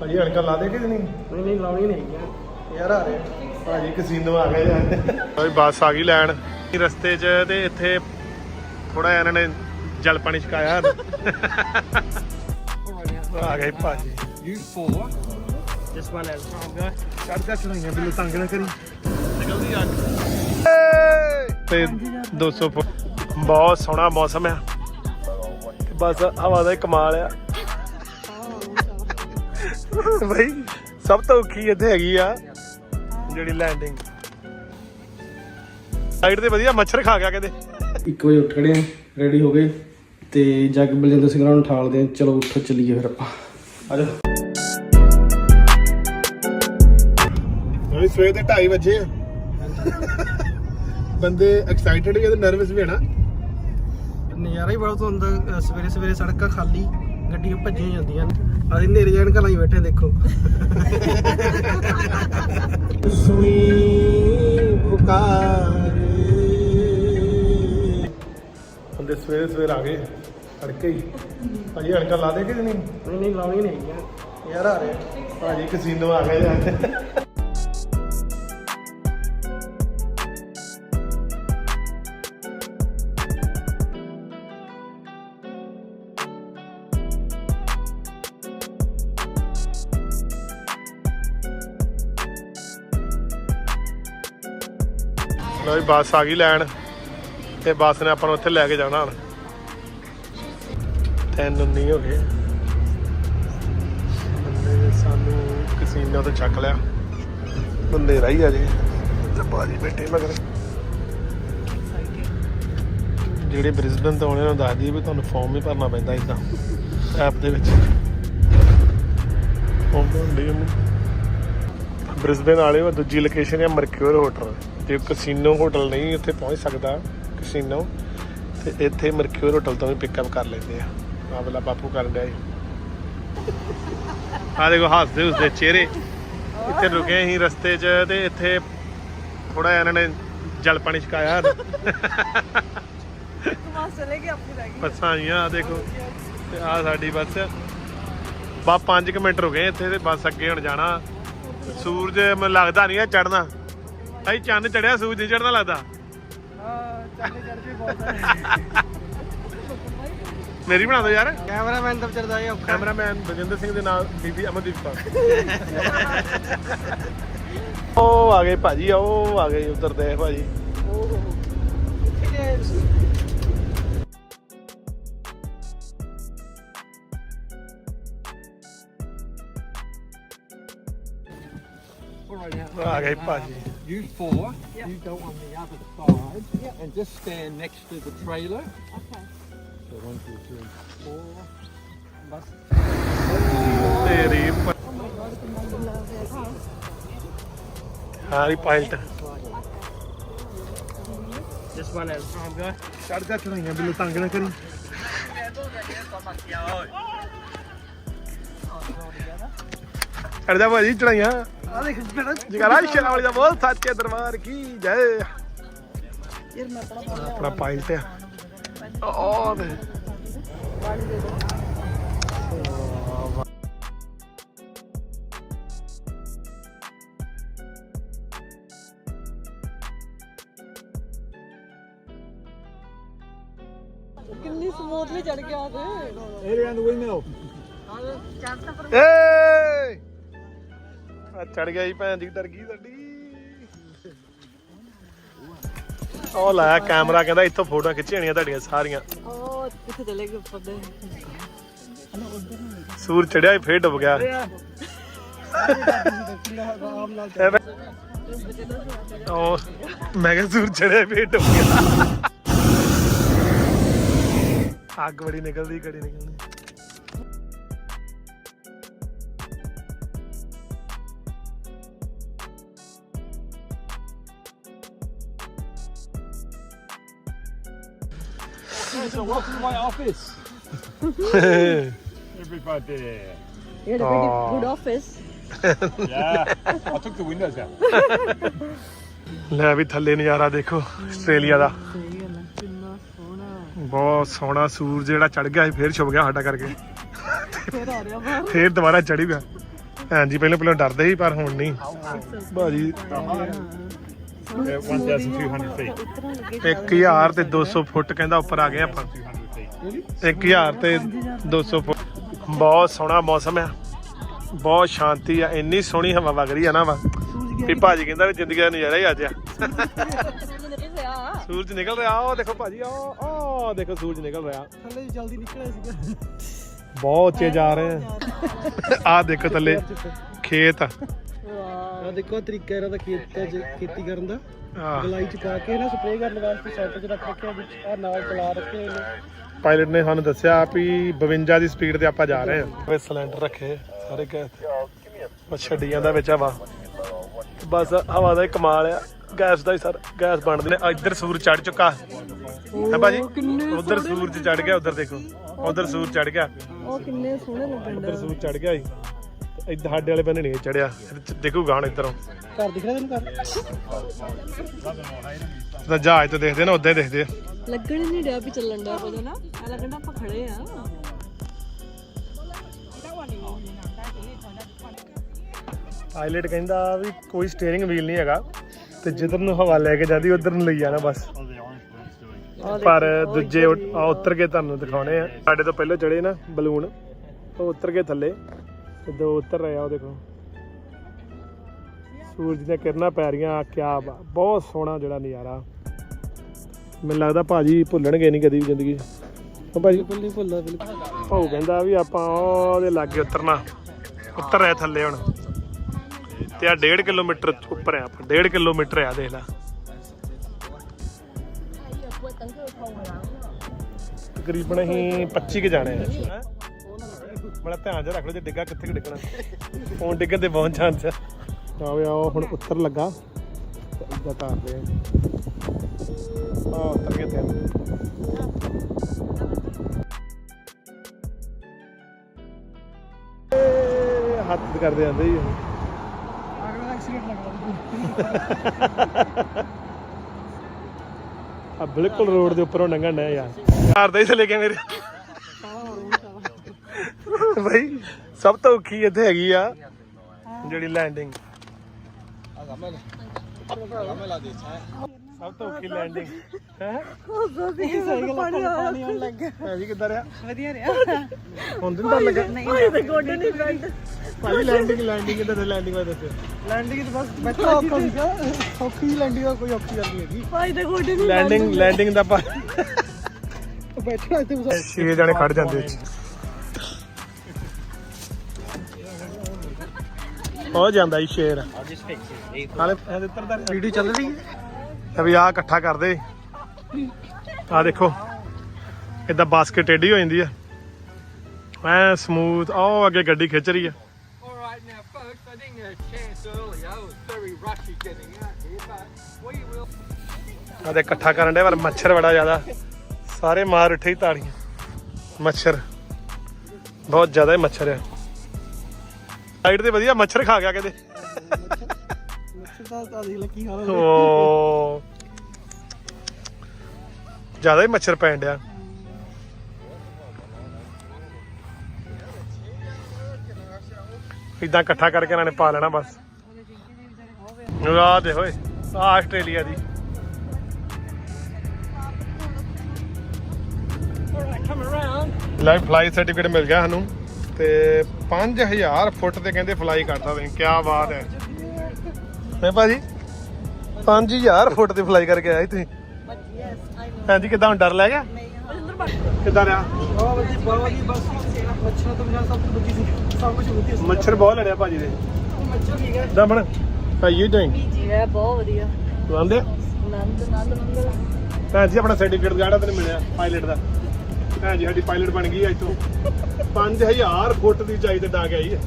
ਭਾਜੀ ਅਣਕਾ ਲਾ ਦੇ ਕਿ ਨਹੀਂ? ਨਹੀਂ ਨਹੀਂ ਲਾਉਣੀ ਨਹੀਂ ਹੈਗੀ। ਯਾਰ ਆ ਰਿਹਾ ਭਾਜੀ ਕਸੀਨੋ ਆ ਗਏ ਜਾਂਦੇ ਭਾਈ ਬੱਸ ਆ ਗਈ ਲੈਣ। ਰਸਤੇ 'ਚ ਤੇ ਇੱਥੇ ਥੋੜਾ ਇਹਨਾਂ ਨੇ ਜਲ ਪਾਣੀ ਛਕਾਇਆ। ਆ ਗਏ ਭਾਜੀ। You four. This one has stronger. ਚੜਦਾ ਚੜਾਈਆਂ ਬਿੱਲੂ ਤੰਗ ਨਾ ਕਰੀ। ਨਿਕਲਦੀ ਅੱਗ ਤੇ 200 ਫੁੱਟ। ਬਹੁਤ ਸੋਹਣਾ ਮੌਸਮ ਆ। ਬਸ ਹਵਾ ਦਾ ਕਮਾਲ ਆ। ਬਈ ਸਭ ਤੋਂ ਔਖੀ ਇੱਥੇ ਹੈਗੀ ਆ ਜਿਹੜੀ ਲੈਂਡਿੰਗ ਸਾਈਡ ਤੇ ਵਧੀਆ ਮੱਛਰ ਖਾ ਗਿਆ ਕਿਤੇ। 1 ਵਜੇ ਉੱਠ ਖੜੇ ਆ ਰੈਡੀ ਹੋ ਗਏ ਤੇ ਜੱਗ ਬਲਜਿੰਦਰ ਸਿੰਘ ਨੂੰ ਠਾਲਦੇ ਆ ਚਲੋ ਉੱਠੋ ਚੱਲੀਏ ਫਿਰ ਆਪਾਂ। ਆ ਜਾਓ। ਵੀ ਸਵੇਰ ਦੇ 2:30 ਵਜੇ ਆ। ਬੰਦੇ ਐਕਸਾਈਟਡ ਵੀ ਆ ਤੇ ਨਰਵਸ ਵੀ ਆ ਨਾ ਨਜ਼ਾਰਾ ਹੀ ਬਹੁਤ ਹੁੰਦਾ ਸਵੇਰੇ ਸਵੇਰੇ ਸੜਕਾਂ ਖਾਲੀ ਗੱਡੀਆਂ ਭੱਜੀਆਂ ਜਾਂਦੀਆਂ। ਨੇ ਅਸੀਂ ਨੇਰੇ ਜਾਣ ਘਰਾਂ ਹੀ ਬੈਠੇ ਦੇਖੋ। ਸੁਣੀ ਪੁਕਾਰ। ਬੰਦੇ ਸਵੇਰੇ ਸਵੇਰ ਆ ਗਏ ਤੜਕੇ ਹੀ। ਭਾਜੀ ਅਣਕਾ ਲਾ ਦੇ ਕਿ ਨਹੀਂ? ਨਹੀਂ ਨਹੀਂ ਲਾਉਣੀ ਨਹੀਂ ਯਾਰ ਆ ਰਿਹਾ ਭਾਜੀ ਕਸੀਨੋ ਆ ਗਏ ਲੋ ਵੀ ਬੱਸ ਆ ਗਈ ਲੈਣ ਤੇ ਬੱਸ ਨੇ ਆਪਾਂ ਨੂੰ ਉੱਥੇ ਲੈ ਕੇ ਜਾਣਾ ਹੁਣ। ਤਿੰਨ ਉਨੀ ਹੋ ਗਏ। ਬੰਦੇ ਸਾਨੂੰ ਕਸੀਨੋ ਤੋਂ ਚੱਕ ਲਿਆ। ਬੰਦੇ ਰਹੀ ਆ ਜੀ। ਤੇ ਬਾਜੀ ਬੈਠੇ ਮਗਰ। ਜਿਹੜੇ ਬ੍ਰਿਸਬਨ ਤੋਂ ਆਉਣੇ, ਉਹਨਾਂ ਨੂੰ ਦੱਸ ਦਈਏ ਵੀ ਤੁਹਾਨੂੰ ਫਾਰਮ ਹੀ ਭਰਨਾ ਪੈਂਦਾ ਇਦਾਂ। ਐਪ ਦੇ ਵਿੱਚ। ਫਾਰਮ ਭਰਦੇ ਉਹਨੂੰ। ਬ੍ਰਿਸਬਨ ਵਾਲੇ ਉਹ ਦੂਜੀ ਲੋਕੇਸ਼ਨ ਹੈ ਮਰਕਿਊਰ ਹੋਟਲ ਜੇ ਕਸੀਨੋ ਹੋਟਲ ਨਹੀਂ ਉੱਥੇ ਪਹੁੰਚ ਸਕਦਾ ਕਸੀਨੋ ਤੇ ਇੱਥੇ ਮਰਕਿਊਰ ਹੋਟਲ ਤੋਂ ਵੀ ਪਿਕਅਪ ਕਰ ਲੈਂਦੇ ਆ। ਆਹ ਵਾਲਾ ਬਾਪੂ ਕਰਨ ਡਿਆ ਜੀ ਆ ਦੇਖੋ ਹੱਸਦੇ ਉਸਦੇ ਚਿਹਰੇ। ਇੱਥੇ ਰੁਕੇ ਅਸੀਂ ਰਸਤੇ 'ਚ ਤੇ ਇੱਥੇ ਥੋੜਾ ਇਹਨਾਂ ਨੇ ਜਲ ਪਾਣੀ ਛਕਾਇਆ। ਮਾਸਟਰ ਲੈ ਕੇ ਆਪਣੀ ਰਹਿ ਗਈ ਬੱਸਾਂ ਆਈਆਂ ਆ ਦੇਖੋ। ਤੇ ਆ ਸਾਡੀ ਬੱਸ। ਬਾ 5 ਮਿੰਟ ਰੁਕੇ ਇੱਥੇ ਤੇ ਬੱਸ ਅੱਗੇ ਹੁਣ ਜਾਣਾ। ਸੂਰਜ ਮੈਨੂੰ ਲੱਗਦਾ ਨਹੀਂ ਆ ਚੜਨਾ ਅਸੀਂ ਚੰਨ ਚੜਿਆ ਸੂਰਜ ਨਹੀਂ ਚੜਨਾ ਲੱਗਦਾ। ਹਾਂ ਚੱਲੇ ਚੱਲ ਵੀ ਬਹੁਤ ਮੇਰੀ ਬਣਾ ਦਿਓ ਯਾਰ। ਕੈਮਰਾਮੈਨ ਤਾਂ ਵਿਚਰਦਾ ਇਹ ਔਖਾ ਕੈਮਰਾਮੈਨ ਬਜਿੰਦਰ ਸਿੰਘ ਦੇ ਨਾਲ ਬੀਬੀ ਅਮਨਦੀਪ ਕੌਰ। ਉਹ ਆ ਗਏ ਭਾਜੀ ਉਹ ਆ ਗਏ ਉਧਰ ਦੇ ਭਾਜੀ। ਆ ਗਏ ਭਾਜੀ You four, you go on the other side and just stand next to the trailer. Okay. So one, two, three, four. ਬਸ ਤੇਰੀ ਪ- ਹਾਰੀ pilot this one has stronger. ਚੜਦਾ ਚੜਾਈਆਂ ਬਿੱਲੂ ਤੰਗ ਨਾ ਕਰੀ ਚੜਦਾ ਭਾਜੀ ਚੜਾਈਆਂ ਆ ਦੇਖ ਬੜਾ ਜਗਰਾ ਸ਼ੇਰਾ ਵਾਲੀ ਦਾ ਬੋਲ ਸੱਚੇ ਦਰਬਾਰ ਕੀ ਜੈ। ਯਾਰ ਮੈਂ ਆਪਣਾ ਆਪਣਾ ਪਾਇਲਟ ਆ। ਉਹ ਦੇ ਪਾਣੀ ਦੇ ਦੋ ਕਿੰਨੀ ਸਮੂਥਲੀ ਚੜ ਗਿਆ ਤੇ Hey, around the windmill. ਏ। ਆ ਚੜ ਗਿਆ ਜੀ ਭੈਣ ਦੀ ਡਰ ਗਈ ਸਾਡੀ। ਉਹ ਲਾਇਆ ਕੈਮਰਾ ਕਹਿੰਦਾ ਇੱਥੋਂ ਫੋਟੋਆਂ ਖਿੱਚਣੀਆਂ ਤੁਹਾਡੀਆਂ ਸਾਰੀਆਂ। ਉਹ ਕਿੱਥੇ ਚਲੇ ਗਏ ਉੱਪਰ ਦੇ ਸੂਰ ਚੜਿਆ ਫੇਰ ਡੁੱਬ ਗਿਆ। ਉਹ ਮੈਂ ਕਿਹਾ ਸੂਰ ਚੜਿਆ ਫੇਰ ਡੁੱਬ ਗਿਆ। ਅੱਗ ਬੜੀ ਨਿਕਲਦੀ ਕੜੀ ਨਿਕਲਦੀ। So welcome to my office. Everybody. You had a good office. Yeah. I took the windows out. ਲੈ ਵੀ ਥੱਲੇ ਨਜ਼ਾਰਾ ਦੇਖੋ ਆਸਟ੍ਰੇਲੀਆ ਦਾ ਸਹੀ ਗੱਲ ਹੈ ਕਿੰਨਾ ਸੋਹਣਾ ਬਹੁਤ ਸੋਹਣਾ ਸੂਰਜ ਜਿਹੜਾ ਚੜ ਗਿਆ ਸੀ ਫੇਰ ਛੁਪ ਗਿਆ ਸਾਡਾ ਕਰਕੇ ਫੇਰ ਆ ਰਿਹਾ ਬਾਹਰ ਫੇਰ ਦੁਬਾਰਾ ਚੜੀ ਗਿਆ ਹਾਂਜੀ ਪਹਿਲਾਂ ਪਹਿਲਾਂ ਡਰਦੇ ਸੀ ਪਰ ਹੁਣ ਨਹੀਂ ਭਾਜੀ 1,200 feet. 1000 ਤੇ 200 ਫੁੱਟ ਕਹਿੰਦਾ ਉੱਪਰ ਆ ਗਏ ਆਪਾਂ। 1000 ਤੇ 200 ਫੁੱਟ। ਬਹੁਤ ਸੋਹਣਾ ਮੌਸਮ ਆ। ਬਹੁਤ ਸ਼ਾਂਤੀ ਆ। ਇੰਨੀ ਸੋਹਣੀ ਹਵਾ ਵਗ ਰਹੀ ਆ ਨਾ ਵਾ। ਵੀ ਭਾਜੀ ਕਹਿੰਦਾ ਵੀ ਜ਼ਿੰਦਗੀ ਦਾ ਨਜ਼ਾਰਾ ਹੀ ਅੱਜ ਆ। ਸੂਰਜ ਨਿਕਲ ਰਿਹਾ। ਉਹ ਦੇਖੋ ਭਾਜੀ ਆਹ ਆਹ ਦੇਖੋ ਸੂਰਜ ਨਿਕਲ ਰਿਹਾ। ਥੱਲੇ ਜਲਦੀ ਨਿਕਲਿਆ ਸੀਗਾ। ਬਹੁਤ ਉੱਚੇ ਜਾ ਰਹੇ ਆ। ਆਹ ਦੇਖੋ ਥੱਲੇ ਖੇਤ ਆ ਦੇਖੋ ਆਹ ਤਰੀਕਾ ਇਹਨਾਂ ਦਾ ਖੇਤ ਚ ਖੇਤੀ ਕਰਨ ਦਾ। ਆਹ। ਗਲਾਈ ਚਕਾ ਕੇ ਨਾ ਸਪਰੇਅ ਕਰਨ ਵਾਸਤੇ ਸੈਂਟਰ ਚ ਰੱਖ ਰੱਖਿਆ ਵਿੱਚ ਆ ਨਾਲ ਚਲਾ ਰੱਖੇ ਹੋਏ ਨੇ। ਪਾਇਲਟ ਨੇ ਸਾਨੂੰ ਦੱਸਿਆ ਵੀ 52 ਦੀ ਸਪੀਡ ਤੇ ਆਪਾਂ ਜਾ ਰਹੇ ਹਾਂ। ਵੇ ਸਿਲੰਡਰ ਰੱਖੇ ਸਾਰੇ ਗੈਸ ਬਸ ਛੱਡੀ ਜਾਂਦਾ ਵਿੱਚ ਹਵਾ। ਬਸ ਹਵਾ ਦਾ ਹੀ ਕਮਾਲ ਆ। ਗੈਸ ਦਾ ਹੀ ਸਰ ਗੈਸ ਬਣਦੇ। ਨੇ ਇੱਧਰ ਸੂਰਜ ਚੜ ਚੁੱਕਾ। ਹੈ ਭਾਜੀ? ਉਧਰ ਸੂਰਜ ਚੜ ਗਿਆ ਉਧਰ ਦੇਖੋ। ਉਧਰ ਸੂਰਜ ਚੜ ਗਿਆ। ਉਹ ਕਿੰਨੇ ਸੋਹਣੇ ਲੱਗਣ ਉਧਰ ਸੂਰਜ ਚੜ ਗਿਆ ਜੀ ਇੱਧਰ ਸਾਡੇ ਵਾਲੇ ਬੰਨੇ ਨਹੀਂ ਚੜਿਆ। ਦੇਖੋ ਗਾਣ ਇੱਧਰੋਂ। ਘਰ ਦਿਖ ਰਿਹਾ ਤੈਨੂੰ ਘਰ? ਤਾਂ ਜਹਾਜ਼ ਤੋਂ ਦੇਖਦੇ ਨਾ ਉਦਾਂ ਹੀ ਦੇਖਦੇ ਆ। ਲੱਗਣ ਨਹੀਂ ਡਿਆ ਵੀ ਚੱਲਣ ਦਾ ਪਤਾ ਨਾ। ਆ ਲੱਗਣਾ ਆਪਾਂ ਖੜੇ ਆ। ਪਾਇਲਟ ਕਹਿੰਦਾ ਵੀ ਕੋਈ ਸਟੀਅਰਿੰਗ ਵੀਲ ਨਹੀਂ ਹੈਗਾ। ਤੇ ਜਿੱਧਰ ਨੂੰ ਹਵਾ ਲੈ ਕੇ ਜਾਂਦੀ ਉਧਰ ਨੂੰ ਲਈ ਜਾਣਾ ਬਸ. ਪਰ ਦੂਜੇ ਆ ਉਤਰ ਕੇ ਤੁਹਾਨੂੰ ਦਿਖਾਉਣੇ ਆ। ਸਾਡੇ ਤੋਂ ਪਹਿਲਾਂ ਚੜੇ ਨਾ ਬਲੂਨ ਉਹ ਉਤਰ ਕੇ ਥੱਲੇ। ਦੋ ਉਤਰ ਰਹੇ ਆ ਉਹ ਦੇਖੋ। ਸੂਰਜ ਦੀਆਂ ਕਿਰਨਾਂ ਪੈ ਰਹੀਆਂ ਕਿਆ ਬਹੁਤ ਸੋਹਣਾ ਜਿਹੜਾ ਨਜ਼ਾਰਾ। ਮੈਨੂੰ ਲੱਗਦਾ ਭਾਜੀ ਭੁੱਲਣਗੇ ਨਹੀਂ ਕਦੀ ਵੀ ਜ਼ਿੰਦਗੀ ਉਹ ਭਾਜੀ ਬਿਲਕੁਲ ਨਹੀਂ ਭੁੱਲਦਾ ਬਿਲਕੁਲ। ਭਾਉ ਕਹਿੰਦਾ ਵੀ ਆਪਾਂ ਉਹਦੇ ਲਾਗੇ ਉਤਰਨਾ। ਉਤਰ ਰਿਹਾ ਥੱਲੇ ਹੁਣ। ਤੇ ਆ 1.5 ਕਿਲੋਮੀਟਰ ਉੱਪਰ ਆ ਆਪਾਂ 1.5 ਕਿਲੋਮੀਟਰ ਆ ਦੇਖ ਲੈ। ਤਕਰੀਬਨ ਅਸੀਂ 25 ਕੇ ਜਾਣੇ ਆ। ਹੈਂ? ਬੜਾ ਧਿਆਨ ਚ ਰੱਖ ਲਓ ਜੇ ਡਿੱਗਾ ਕਿੱਥੇ ਕੁ ਡਿੱਗਣਾ। ਫੋਨ ਡਿੱਗਣ ਦੇ ਬਹੁਤ ਚਾਂਸ ਆ। ਆਵੇ ਆ ਹੁਣ ਉੱਤਰ ਲੱਗਾ। ਤੇ ਇੱਦਾਂ ਤਾਰਦੇ ਆ। ਆ ਉੱਤਰ ਕੇ ਤੇ ਹੱਥ ਕਰਦੇ ਜਾਂਦੇ ਜੀ ਉਹ। ਅਗਲਾ ਐਕਸੀਡੈਂਟ ਲੱਗਦਾ ਆ ਬਿਲਕੁਲ ਰੋਡ ਦੇ ਉੱਪਰੋਂ ਲੰਘਣ ਡਿਆ ਯਾਰ ਕਾਰ ਦਾ ਹੀ ਥੱਲੇ ਗਿਆ ਮੇਰੇ। ਭਾਈ ਸਭ ਤੋਂ ਔਖੀ ਇੱਥੇ ਹੈਗੀ ਆ ਜਿਹੜੀ ਲੈਂਡਿੰਗ ਸਭ ਤੋਂ ਔਖੀ ਲੈਂਡਿੰਗ ਹੈ? ਪਾਣੀ ਪਾਣੀ ਆਉਣ ਲੱਗ ਗਿਆ ਭਾਜੀ ਕਿੱਦਾਂ ਰਿਹਾ ਵਧੀਆ ਰਿਹਾ। ਹੁਣ ਦਿਨ ਡਰ ਲੱਗਾ ਨਹੀਂ ਤੇ ਗੋਡੇ ਨਹੀਂ ਬੈਂਡ ਭਾਜੀ ਲੈਂਡਿੰਗ ਲੈਂਡਿੰਗ ਕਿੱਦਾਂ ਤੇ ਲੈਂਡਿੰਗ ਬਾਰੇ ਦੱਸਿਓ। ਲੈਂਡਿੰਗ ਤੇ ਬਸ ਬੈਠਾ ਔਖਾ ਸੀਗਾ ਔਖੀ ਲੈਂਡਿੰਗ ਦਾ ਕੋਈ ਔਖੀ ਗੱਲ ਨਹੀਂ ਹੈਗੀ। ਭਾਈ ਦੇ ਗੋਡੇ ਨਹੀਂ ਲੈਂਡਿੰਗ ਲੈਂਡਿੰਗ ਦਾ ਪਾ ਬੈਠਣਾ ਇੱਥੇ ਬਸ। ਛੇ ਜਣੇ ਖੜ ਜਾਂਦੇ। ਹੋ ਜਾਂਦਾ ਹੀ ਸ਼ੇਰ। ਹਾਲੇ ਇਹ ਉੱਤਰਦਾ ਰਿਹਾ ਵੀਡੀਓ ਚੱਲ ਰਹੀ ਹੈ। ਤੇ ਵੀ ਆ ਇਕੱਠਾ ਕਰਦੇ। ਆ ਦੇਖੋ, ਇਦਾਂ ਬਾਸਕਟ ਟੇਢੀ ਹੋ ਜਾਂਦੀ ਆ। ਐ ਸਮੂਥ ਆਹ ਅੱਗੇ ਗੱਡੀ ਖਿੱਚ ਰਹੀ ਆ। ਆ ਦੇ ਇਕੱਠਾ ਕਰਨ ਦੇ ਪਰ ਮੱਛਰ ਬੜਾ ਜ਼ਿਆਦਾ। ਸਾਰੇ ਮਾਰ ਉੱਠੇ ਹੀ ਤਾੜੀਆਂ। ਮੱਛਰ। ਬਹੁਤ ਜ਼ਿਆਦਾ ਮੱਛਰ ਆ। ਸਾਈਡ ਤੇ ਵਧੀਆ ਮੱਛਰ ਖਾ ਗਿਆ ਕਿਤੇ। ਮੱਛਰ ਦਾ ਤਾਂ ਦੇਖ ਲੈ ਕੀ ਹਾਲ ਹੋ ਓ ਜ਼ਿਆਦਾ ਹੀ ਮੱਛਰ ਪੈਣ ਡਿਆ। ਇਦਾਂ ਇਕੱਠਾ ਕਰਕੇ ਇਹਨਾਂ ਨੇ ਪਾ ਲੈਣਾ ਬਸ। ਆ ਦੇ ਹੋਏ ਆ ਆਸਟ੍ਰੇਲੀਆ ਦੀ। ਲਾਈਵ ਫਲਾਈ ਸਰਟੀਫਿਕੇਟ ਮਿਲ ਗਿਆ ਸਾਨੂੰ। ਤੇ 5000 ਫੁੱਟ ਤੇ ਕਹਿੰਦੇ ਫਲਾਈ ਕਰਦਾ ਤੁਸੀਂ ਕੀ ਬਾਤ ਹੈ। ਹੈ ਭਾਜੀ? 5000 ਫੁੱਟ ਤੇ ਫਲਾਈ ਕਰਕੇ ਆਏ ਤੁਸੀਂ? ਹਾਂਜੀ ਕਿਦਾਂ ਹੁਣ ਡਰ ਲੈ ਗਿਆ? ਕਿਦਾਂ ਰਿਹਾ? ਬਹੁਤ ਵਧੀਆ ਬਹੁਤ ਵਧੀਆ ਬਸ ਮੱਛਰ ਤੋਂ ਬਿਨਾਂ ਸਭ ਤੋਂ ਵਧੀਆ ਸੀ ਸਭ ਕੁਝ ਵਧੀਆ ਸੀ ਮੱਛਰ ਬਹੁਤ ਲੜਿਆ ਭਾਜੀ ਦੇ। ਮੱਛਰ ਠੀਕ ਹੈ ਦਮਨ ਹਾਊ ਯੂ ਡੂਇੰਗ ਜੀ ਹੈ ਬਹੁਤ ਵਧੀਆ। ਤੂੰ ਆਂਦੇ ਨੰਦ ਨੰਦ ਮੰਗਲ ਭੈਣ ਜੀ ਆਪਣਾ ਸਰਟੀਫਿਕੇਟ ਜਿਹੜਾ ਤੈਨੂੰ ਮਿਲਿਆ ਪਾਇਲਟ ਦਾ। ਭੈਣ ਜੀ, ਸਾਡੀ ਪਾਇਲਟ ਬਣ ਗਈ ਅੱਜ ਤੋਂ 5000 ਫੁੱਟ ਦੀ ਉਚਾਈ ਤੇ ਡਾਂਗ ਆਈ ਹੈ।